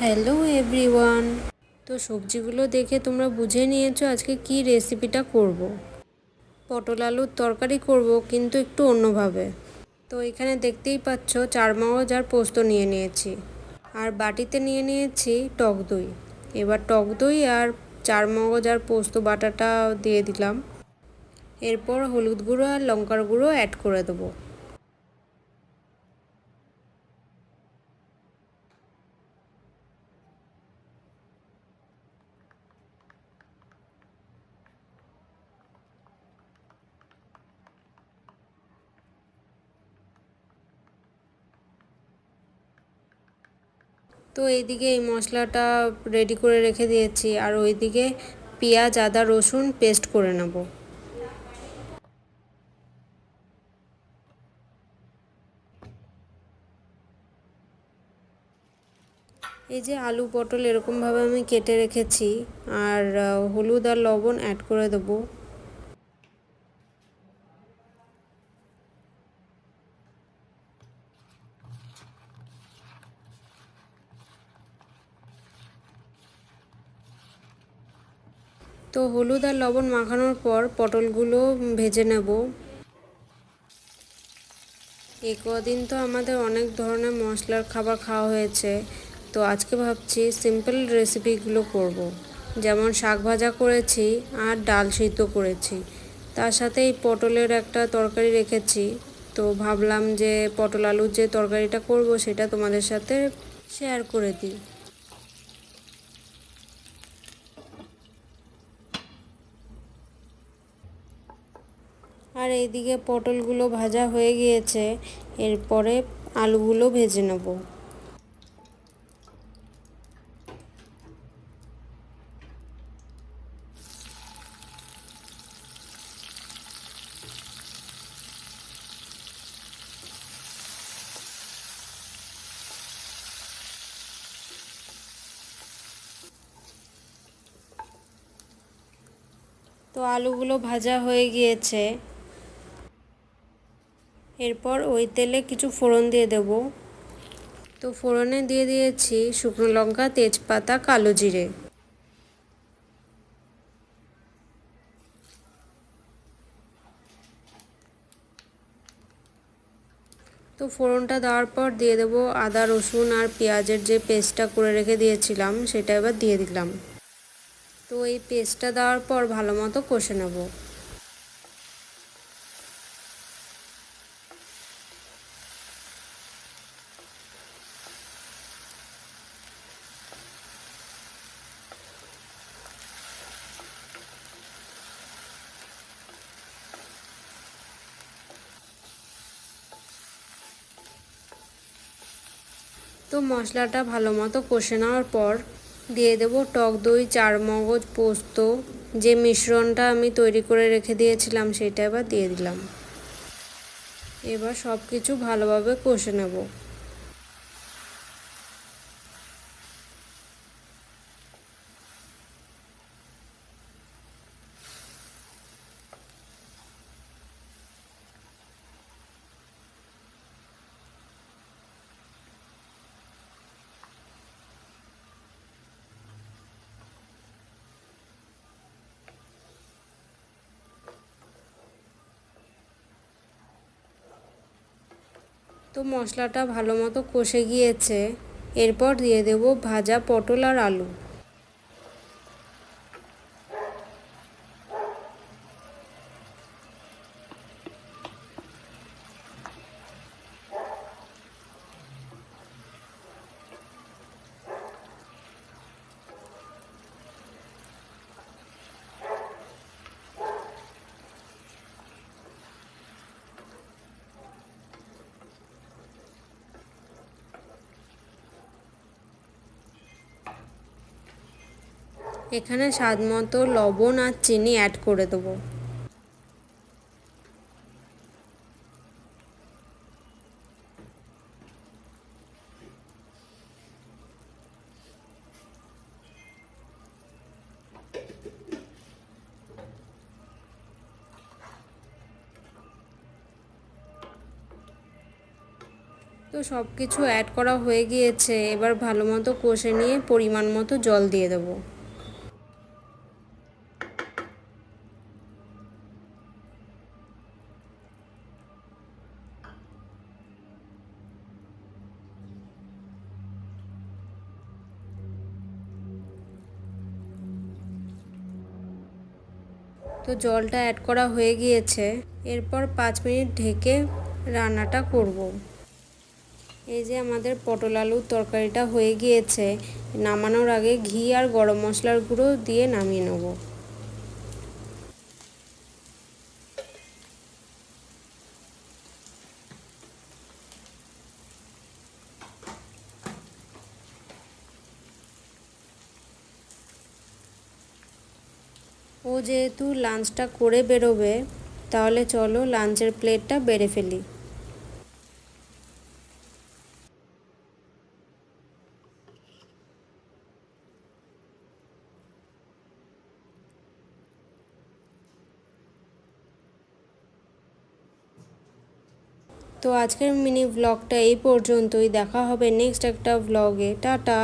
Hello everyone তো সবজিগুলো দেখে তোমরা বুঝে নিয়েছো আজকে কি রেসিপিটা করব। পটল আলুর তরকারি করব, কিন্তু একটু অন্যভাবে। তো এখানে দেখতেই পাচ্ছ, চার মগজ আর পোস্ত নিয়ে নিয়েছি। আর বাটিতে নিয়ে নিয়েছি টক দই। এবার টক দই আর চার মগজ আর পোস্ত বাটাটা দিয়ে দিলাম। এরপর হলুদ গুঁড়ো আর লঙ্কার গুঁড়ো অ্যাড করে দেবো। তো এইদিকে এই মশলাটা রেডি করে রেখে দিয়েছি আর ওইদিকে পেঁয়াজ, আদা, রসুন পেস্ট করে নেব। এই যে আলু পটল এরকমভাবে আমি কেটে রেখেছি, আর হলুদ আর লবণ অ্যাড করে দেবো। তো হলুদ আর লবণ মাখানোর পর পটলগুলো ভেজে নেব। এই কদিন তো আমাদের অনেক ধরনের মশলার খাবার খাওয়া হয়েছে। তো আজকে ভাবছি সিম্পল রেসিপিগুলো করব। যেমন শাক ভাজা করেছি আর ডাল সিদ্ধ করেছি। তার সাথে এই পটলের একটা তরকারি রেখেছি। তো ভাবলাম যে পটল আলুর যে তরকারিটা করব সেটা তোমাদের সাথে শেয়ার করে দিই। আর এইদিকে পটলগুলো ভাজা হয়ে গিয়েছে। এরপরে আলুগুলো ভেজে নেব। তো আলুগুলো ভাজা হয়ে গিয়েছে। এরপর ওই তেলে কিছু ফোড়ন দিয়ে দেব। তো ফোড়নে দিয়ে দিয়েছি শুকনো লঙ্কা, তেজপাতা, কালো জিরে। তো ফোড়নটা দেওয়ার পর দিয়ে দেব আদা, রসুন আর পেঁয়াজের যে পেস্টটা করে রেখে দিয়েছিলাম, সেটা এবার দিয়ে দিলাম। তো এই পেস্টটা দেওয়ার পর ভালো মতো কষে নেব। তো মশলাটা ভালো মতো কষে নেওয়ার পর দিয়ে দেব টক দই চার মগজ পোস্ত। যে মিশ্রণটা আমি তৈরি করে রেখে দিয়েছিলাম সেটা এবার দিয়ে দিলাম। এবার সব কিছু ভালোভাবে কষে নেব। তো মশলাটা ভালো মতো কষে গিয়েছে। এরপর দিয়ে দেব ভাজা পটল আর আলু। এখানে স্বাদ মতো লবণ আর চিনি অ্যাড করে দেবো। তো সব কিছু অ্যাড করা হয়ে গিয়েছে। এবার ভালো মতো কষে নিয়ে পরিমাণ মতো জল দিয়ে দেবো। তো জলটা অ্যাড করা হয়ে গিয়েছে এরপর পাঁচ মিনিট ঢেকে রান্নাটা করব। এই যে আমাদের পটল আলুর তরকারিটা হয়ে গিয়েছে, নামানোর আগে ঘি আর গরম মশলার গুঁড়ো দিয়ে নামিয়ে নেব ও যেহেতু লাঞ্চটা করে বেরোবে, তাহলে চলো লাঞ্চের প্লেটটা বেড়ে ফেলি। তো আজকের মিনি ব্লগটা এই পর্যন্তই। দেখা হবে নেক্সট একটা ব্লগে টাটা!